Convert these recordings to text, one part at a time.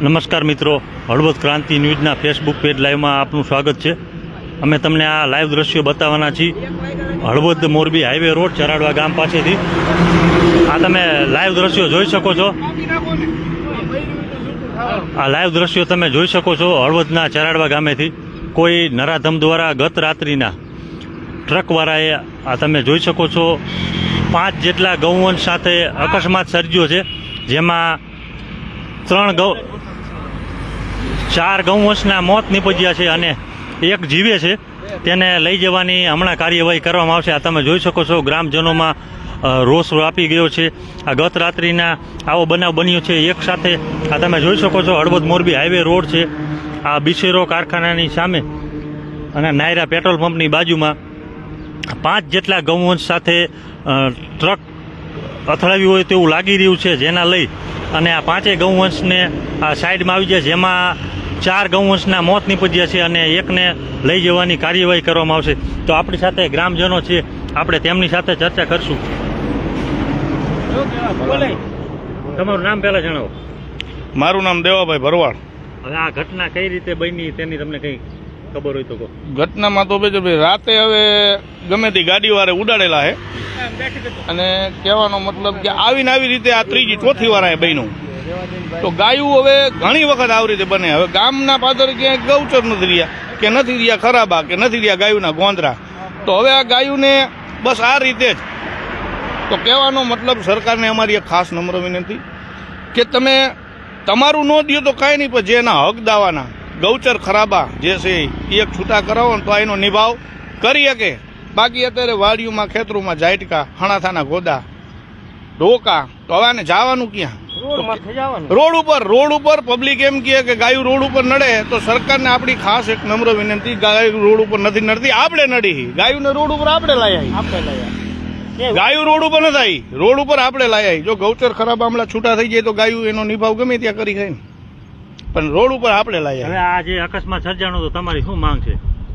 નમસ્કાર મિત્રો, હળવદ ક્રાંતિ ન્યૂઝના ફેસબુક પેજ લાઈવમાં આપનું સ્વાગત છે. અમે તમને આ લાઈવ દ્રશ્યો બતાવવાના છીએ. હળવદ મોરબી હાઈવે રોડ ચરાડવા ગામ પાસેથી. આ તમે લાઈવ દ્રશ્યો જોઈ શકો છો. આ લાઈવ દ્રશ્યો તમે જોઈ શકો છો હળવદના ચરાડવા ગામેથી. કોઈ નરાધમ દ્વારા ગત રાત્રિના ટ્રકવાળાએ આ તમે જોઈ શકો છો. પાંચ જેટલા ગૌવંશ સાથે અકસ્માત સર્જ્યો છે, જેમાં ત્રણ ગૌ ચાર ગૌવંશના મોત નીપજ્યા છે અને એક જીવે છે. તેને લઈ જવાની હમણાં કાર્યવાહી કરવામાં આવશે. આ તમે જોઈ શકો છો, ગ્રામજનોમાં રોષ વ્યાપી ગયો છે. આ ગત રાત્રિના આવો બનાવ બન્યો છે. એક સાથે આ તમે જોઈ શકો છો, હળવદ મોરબી હાઈવે રોડ છે. આ બિશેરો કારખાનાની સામે અને નાયરા પેટ્રોલ પંપની બાજુમાં પાંચ જેટલા ગૌવંશ સાથે ટ્રક અથડાવ્યું હોય તેવું લાગી રહ્યું છે જેના લઈ અને આ પાંચેય ગૌવંશને આ સાઈડમાં આવી જાય જેમાં ચાર ગૌવંશના મોત નીપજ્યા છે અને એકને લઈ જવાની કાર્યવાહી કરવામાં આવશે. તો આપણી સાથે ગ્રામજનો છે. આપણે તેમની સાથે ચર્ચા કરશું. તમારું નામ પહેલા જણાવો. મારું નામ દેવાભાઈ ભરવાડ. હવે આ ઘટના કઈ રીતે બની તેની તમને કઈ ખબર હોય તો કહો. ઘટનામાં તો ભાઈ રાતે હવે ગમે તે ગાડી વાળે ઉડાડેલા છે અને કહેવાનો મતલબ કે આવીને આવી રીતે આ ત્રીજી ચોથી વાર આ બન્યું. તો ગાયું હવે ઘણી વખત આવી રીતે બને. હવે ગામના પાદર ક્યાંય ગૌચર નથી રહ્યા કે નથી રહ્યા ખરાબા કે નથી રહ્યા ગાયુના ગોંદરા તો હવે આ ગાયુને બસ આ રીતે જ. તો કહેવાનો મતલબ સરકારને અમારી એક ખાસ નમ્ર વિનંતી કે તમે તમારું ન દો તો કાંઈ નહીં પણ જેના હક દાવાના ગૌચર ખરાબા જે છે એ એક છૂટા કરાવો ને તો એનો નિભાવ કરી શકે. બાકી અત્યારે વાડીઓમાં ખેતરોમાં જાયટકા હણાથાના ગોદા ઢોકા તો હવે આને જવાનું ક્યાં? રોડ ઉપર રોડ ઉપર પબ્લિક એમ કહે કે ગાયું રોડ ઉપર નડે તો સરકારને આપણી ખાસ એક નમ્ર વિનંતી ગાયું રોડ ઉપર નથી નડતી આપણે નડી ગાયુંને રોડ ઉપર આપણે લાયા. ગાયું રોડ ઉપર નથી આવી રોડ ઉપર આપણે લાયા જો ગૌચર ખરાબ આમલા છૂટા થઈ જાય તો ગાયું એનો નિભાવ ગમે ત્યાં કરી ખાય ને. પણ રોડ ઉપર આપણે લાયા હવે આ જે અકસ્માત સર્જાણો તો તમારી શું માંગ છે?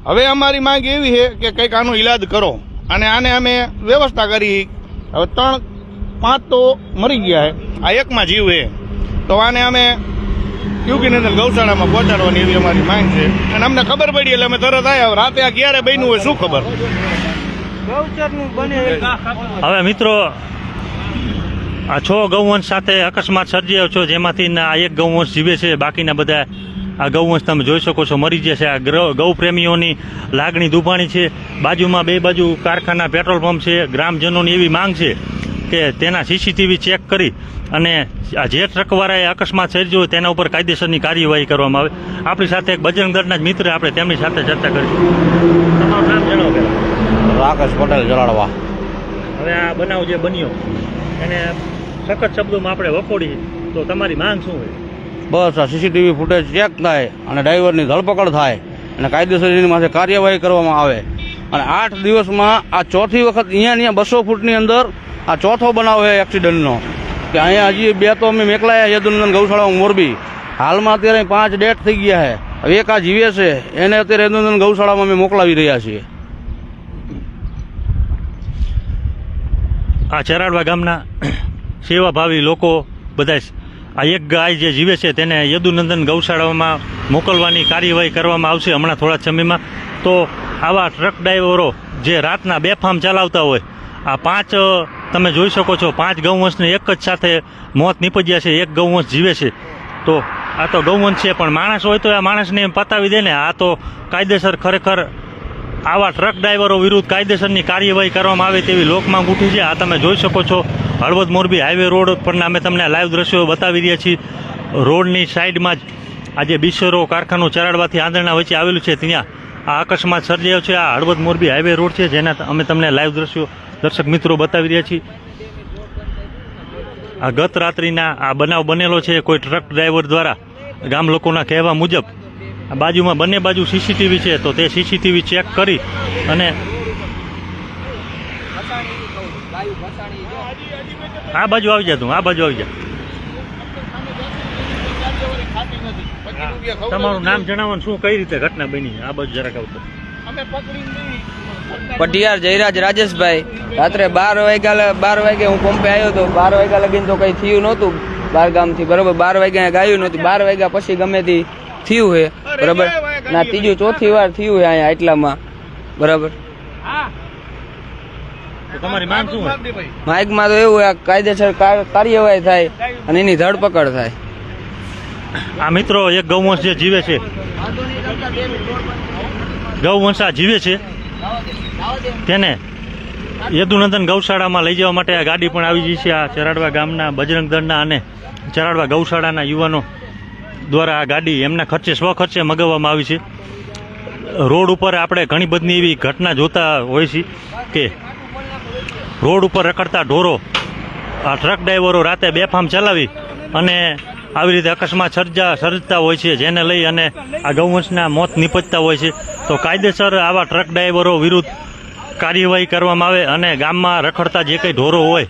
હવે અમારી માંગ એવી છે કે કંઈક આનો ઈલાજ કરો. અને આને અમે વ્યવસ્થા કરી. હવે ત્રણ પાંચ તો મરી ગયા આ એકમાં જીવ છે. તો આને અમે યુગીનંદન ગૌશાળામાં પહોંચાડવાની એવી અમારી માંગ છે. અને અમને ખબર પડી એટલે અમે તરત આવ્યા રાતે આ ક્યારે બન્યું હોય શું ખબર? હવે મિત્રો આ છ ગૌવંશ સાથે અકસ્માત સર્જ્યો છો જેમાંથી આ એક ગૌવંશ જીવે છે બાકીના બધા આ ગૌવંશ તમે જોઈ શકો છો મરી જશે આ ગ્ર- ગૌ પ્રેમીઓની લાગણી દુભાણી છે. બાજુમાં બે બાજુ કારખાના પેટ્રોલ પંપ છે. ગ્રામજનોની એવી માંગ છે કે તેના સીસીટીવી ચેક કરી અને આ જે ટ્રકવાળાએ અકસ્માત સર્જ્યો તેના ઉપર કાયદેસરની કાર્યવાહી કરવામાં આવે. આપણી સાથે એક બજરંગ દળના જ મિત્ર આપણે તેમની સાથે ચર્ચા કરીશું. તમારું નામ જણાવો રાકેશ પટેલ જલાડવા હવે આ બનાવ જે બન્યો એને સખત શબ્દોમાં આપણે વખોડી તો તમારી માંગ શું હોય? બસ આ સીસીટીવી ફૂટેજ ચેક થાય અને ડ્રાઈવરની ધરપકડ થાય અને કાયદેસર એની માથે કાર્યવાહી કરવામાં આવે. અને આઠ દિવસમાં આ ચોથી વખત અહીંયા અહીંયા બસો ફૂટની અંદર આ ચોથો બનાવ છે એક્સિડન્ટનો. કે અહીંયા હજી બે તો અમે મેકલાયા યદુનંદન ગૌશાળા મોરબી. હાલમાં અત્યારે પાંચ ડેટ થઈ ગયા છે. હવે એક આ જીવે છે એને અત્યારે યદુનંદન ગૌશાળામાં અમે મોકલાવી રહ્યા છીએ. આ ચરાડવા ગામના સેવાભાવી લોકો બધા આ એક ગાય જે જીવે છે તેને યદુનંદન ગૌશાળામાં મોકલવાની કાર્યવાહી કરવામાં આવશે હમણાં થોડા સમયમાં. તો આવા ટ્રક ડ્રાઈવરો જે રાતના બેફામ ચલાવતા હોય, આ પાંચ તમે જોઈ શકો છો, પાંચ ગૌવંશને એક જ સાથે મોત નીપજ્યા છે, એક ગૌવંશ જીવે છે. તો આ તો ગૌવંશ છે, પણ માણસ હોય તો આ માણસને પતાવી દે ને, આ તો કાયદેસર ખરેખર આવા ટ્રક ડ્રાઈવરો વિરુદ્ધ કાયદેસરની કાર્યવાહી કરવામાં આવે તેવી લોકમાંગ ઉઠી છે. આ તમે જોઈ શકો છો. હળવદ મોરબી હાઈવે રોડ પરના અમે તમને લાઈવ દ્રશ્યો બતાવી રહ્યા છીએ. રોડની સાઈડમાં જ આજે બિશરો કારખાનું ચરાડવાથી આંધળના વચ્ચે આવેલું છે. ત્યાં આ અકસ્માત સર્જાયો છે. આ હળવદ મોરબી હાઈવે રોડ છે. જેના અમે તમને લાઈવ દ્રશ્યો દર્શક મિત્રો બતાવી રહ્યા છીએ. આ ગત રાત્રિના આ બનાવ બનેલો છે. કોઈ ટ્રક ડ્રાઈવર દ્વારા ગામ લોકોના કહેવા મુજબ આ બાજુમાં બંને બાજુ સીસીટીવી છે. તો તે સીસીટીવી ચેક કરી અને આ બાજુ આવી જા તું આ બાજુ આવી જા. તમારું નામ જણાવો શું કઈ રીતે ઘટના બની? આ બાજુ જરાક આવતો. પટિયાર જયરાજ રાજેશભાઈ. રાત્રે બાર વાગ્યા બાર વાગે હું પંપે આવ્યો હતો બાર વાગ્યા લગીને તો કંઈ થયું નહોતું. બાર ગામથી બરોબર? બાર વાગ્યા ગાયું નહોતું. બાર વાગ્યા પછી ગમે તે થયું છે બરોબર? ના ત્રીજું ચોથી વાર થયું છે અહીંયા એટલામાં. બરાબર? તમારી માંગ શું હોય? માઇકમાં તો એવું આ કાયદેસર કાર્યવાહી થાય અને એની ધરપકડ થાય. આ મિત્રો એક ગૌવંશ જે જીવે છે. ગૌવંશ આ જીવે છે. તેને યદુનંદન ગૌશાળામાં લઈ જવા માટે આ ગાડી પણ આવી ગઈ છે આ ચરાડવા ગામના બજરંગ દળના અને ચરાડવા ગૌશાળાના યુવાનો દ્વારા આ ગાડી એમના ખર્ચે સ્વખર્ચે મગાવવામાં આવી છે. રોડ ઉપર આપણે ઘણી બધી એવી ઘટના જોતા હોય છે કે રોડ ઉપર રખડતા ઢોરો, આ ટ્રક ડ્રાઈવરો રાતે બેફામ ચલાવી અને આવી રીતે અકસ્માત સર્જા સર્જતા હોય છે, જેને લઈ અને આ ગૌવંશના મોત નિપજતા હોય છે. તો કાયદેસર આવા ટ્રક ડ્રાઈવરો વિરુદ્ધ કાર્યવાહી કરવામાં આવે અને ગામમાં રખડતા જે કંઈ ઢોરો હોય,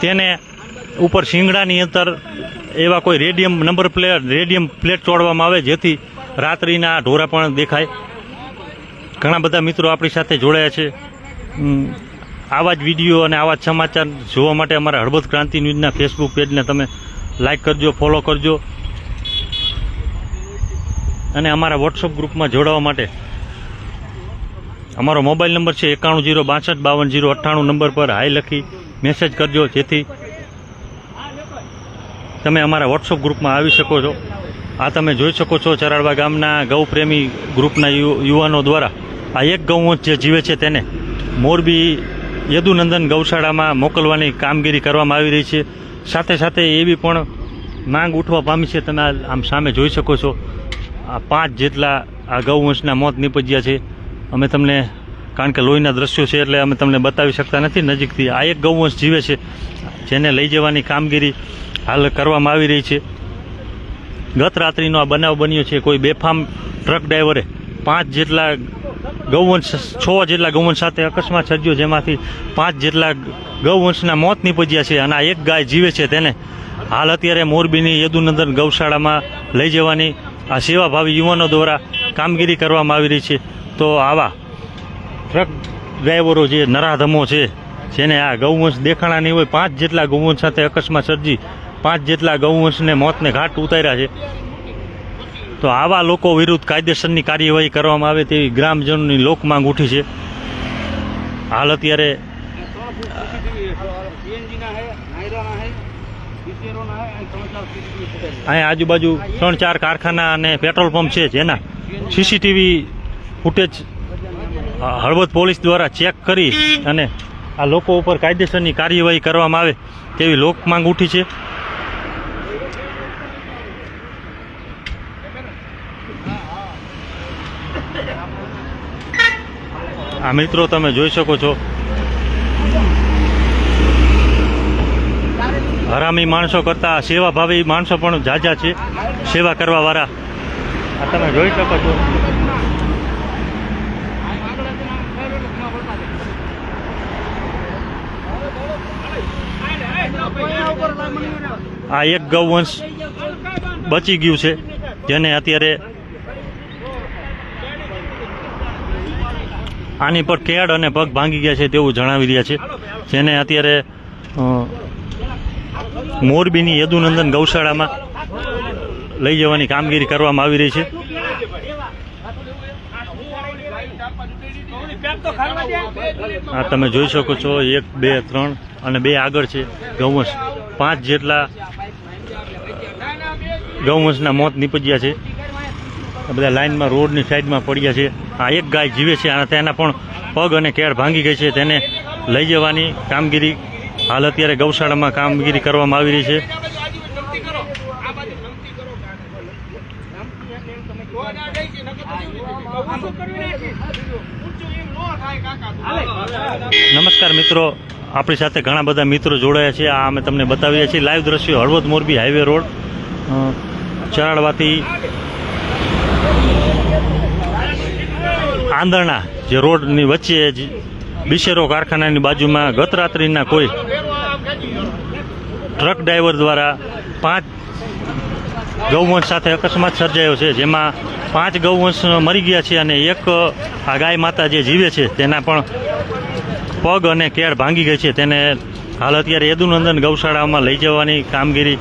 તેને ઉપર શિંગડાની અંદર એવા કોઈ radium number plate, radium plate ચોડવામાં આવે, જેથી રાત્રિના ઢોરા પણ દેખાય. ઘણા બધા મિત્રો આપણી સાથે જોડાયા છે. આવા જ વીડિયો અને આવા જ સમાચાર જોવા માટે અમારા હળબદ ક્રાંતિ ન્યૂઝના ફેસબુક પેજને તમે લાઈક કરજો ફોલો કરજો. અને અમારા વોટ્સઅપ ગ્રુપમાં જોડાવા માટે અમારો મોબાઈલ નંબર છે એકાણું જીરો બાસઠ બાવન જીરો અઠ્ઠાણું નંબર પર હાઈ લખી મેસેજ કરજો, જેથી તમે અમારા વોટ્સઅપ ગ્રુપમાં આવી શકો છો. આ તમે જોઈ શકો છો ચરાડવા ગામના ગૌપ્રેમી ગ્રુપના યુવાનો દ્વારા. આ એક ગૌવંશ જે જીવે છે તેને મોરબી યદુનંદન ગૌશાળામાં મોકલવાની કામગીરી કરવામાં આવી રહી છે. સાથે સાથે એવી પણ માંગ ઉઠવા પામી છે, તમે આમ સામે જોઈ શકો છો. આ પાંચ જેટલા આ ગૌવંશના મોત નીપજ્યા છે. અમે તમને, કારણ કે લોહીના દ્રશ્યો છે એટલે અમે તમને બતાવી શકતા નથી. નજીકથી આ એક ગૌવંશ જીવે છે, જેને લઈ જવાની કામગીરી હાલ કરવામાં આવી રહી છે. ગત રાત્રિનો આ બનાવ બન્યો છે, કોઈ બેફામ ટ્રક ડ્રાઈવરે પાંચ જેટલા ગૌવંશ છ જેટલા ગૌવંશ સાથે અકસ્માત સર્જ્યો, જેમાંથી પાંચ જેટલા ગૌવંશના મોત નીપજ્યા છે અને આ એક ગાય જીવે છે તેને હાલ અત્યારે મોરબીની યદુનંદન ગૌશાળામાં લઈ જવાની આ સેવાભાવી યુવાનો દ્વારા કામગીરી કરવામાં આવી રહી છે. તો આવા ટ્રક ડ્રાઈવરો જે નરાધમો છે, જેને આ ગૌવંશ દેખાણા નહીં હોય, પાંચ જેટલા ગૌવંશ સાથે અકસ્માત સર્જી, પાંચ જેટલા ગૌવંશને મોતને ઘાટ ઉતાર્યા છે. તો આવા લોકો વિરુદ્ધ કાયદેસરની કાર્યવાહી કરવામાં આવે તેવી ગ્રામજનોની લોક માંગ ઉઠી છે. હાલ અત્યારે અહીંયા આજુબાજુ ત્રણ ચાર કારખાના અને પેટ્રોલ પંપ છે જેના સીસીટીવી ફૂટેજ હળવદ પોલીસ દ્વારા ચેક કરી અને આ લોકો ઉપર કાયદેસરની કાર્યવાહી કરવામાં આવે તેવી લોક માંગ ઉઠી છે. આ મિત્રો તમે જોઈ શકો છો. હરામી માણસો કરતા સેવાભાવી માણસો પણ જાજા છે. સેવા કરવા વાળા આ તમે જોઈ શકો છો. આ એક ગૌવંશ બચી ગયું છે. જેને અત્યારે આની પર કેડ અને પગ ભાંગી ગયા છે તેવું જણાવી રહ્યા છે. જેને અત્યારે મોરબીની યદુનંદન ગૌશાળામાં લઈ જવાની કામગીરી કરવામાં આવી રહી છે. આ તમે જોઈ શકો છો, એક, બે, ત્રણ અને બે આગળ છે ગૌવંશ. પાંચ જેટલા ગૌવંશના મોત નીપજ્યા છે. બધા લાઇનમાં, રોડની સાઈડમાં પડ્યા છે. આ એક ગાય જીવે છે અને તેના પણ પગ અને કેળ ભાંગી ગઈ છે. તેને લઈ જવાની કામગીરી હાલ અત્યારે ગૌશાળામાં કામગીરી કરવામાં આવી રહી છે. નમસ્કાર મિત્રો, આપણી સાથે ઘણા બધા મિત્રો જોડાયા છે. આ અમે તમને બતાવીએ છીએ. લાઈવ દ્રશ્યો હળવદ મોરબી હાઈવે રોડ. ચરાડવાથી આંદરણા જે રોડની વચ્ચે બિશેરો કારખાનાની બાજુમાં ગત રાત્રિના કોઈ ટ્રક ડ્રાઈવર દ્વારા પાંચ ગૌવંશ સાથે અકસ્માત સર્જાયો છે, જેમાં પાંચ ગૌવંશ મરી ગયા છે અને એક આ ગાય માતા જે જીવે છે તેના પણ પગ અને કેળ ભાંગી ગઈ છે. તેને હાલ અત્યારે યદુનંદન ગૌશાળામાં લઈ જવાની કામગીરી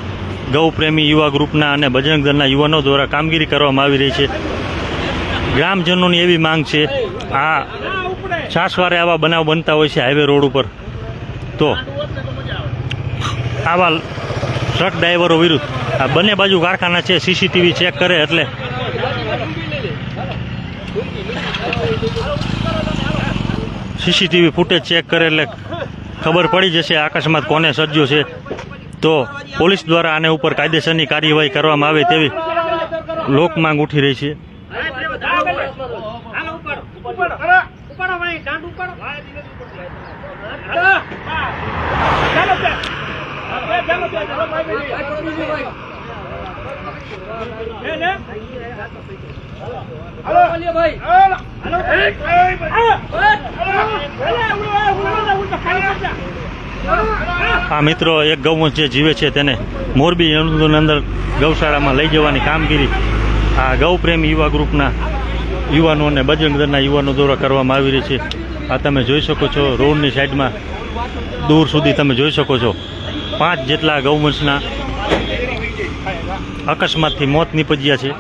ગૌ પ્રેમી યુવા ગ્રુપના અને બજરંગ દળના યુવાનો દ્વારા કામગીરી કરવામાં આવી રહી છે. ગ્રામજનોની એવી માંગ છે, આ છાસવારે આવા બનાવ બનતા હોય છે હાઈવે રોડ ઉપર. તો આવા ટ્રક ડ્રાઈવરો વિરુદ્ધ આ બંને બાજુ કારખાના છે સીસીટીવી ચેક કરે એટલે. સીસીટીવી ફૂટેજ ચેક કરે એટલે ખબર પડી જશે અકસ્માત કોને સર્જ્યો છે. તો પોલીસ દ્વારા આને ઉપર કાયદેસરની કાર્યવાહી કરવામાં આવે તેવી લોક માંગ ઉઠી રહી છે આ મિત્રો એક ગૌવંશ જે જીવે છે તેને મોરબી યદુની અંદર ગૌશાળામાં લઈ જવાની કામગીરી આ ગૌપ્રેમ યુવા ગ્રુપના યુવાનો અને બજરંગ યુવાનો દ્વારા કરવામાં આવી રહી છે. આ તમે જોઈ શકો છો, રોડની સાઈડમાં દૂર સુધી તમે જોઈ શકો છો. પાંચ જેટલા ગૌવંશના અકસ્માતથી મોત નીપજ્યા છે.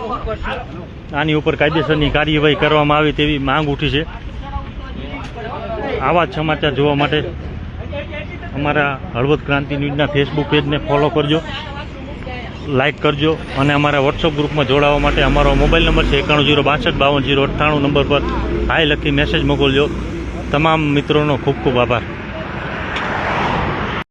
આની ઉપર કાયદેસરની કાર્યવાહી કરવામાં આવે તેવી માંગ ઉઠી છે. આવા જ સમાચાર જોવા માટે અમારા હળવદ ક્રાંતિ ન્યૂઝના ફેસબુક પેજને ફોલો કરજો. લાઇક કરજો અને અમારા વોટ્સઅપ ગ્રુપમાં જોડાવા માટે અમારો મોબાઈલ નંબર છે એકાણું જીરો બાસઠ બાવન જીરો અઠ્ઠાણું નંબર પર હાય લખી મેસેજ મોકલજો. તમામ મિત્રોનો ખૂબ ખૂબ આભાર.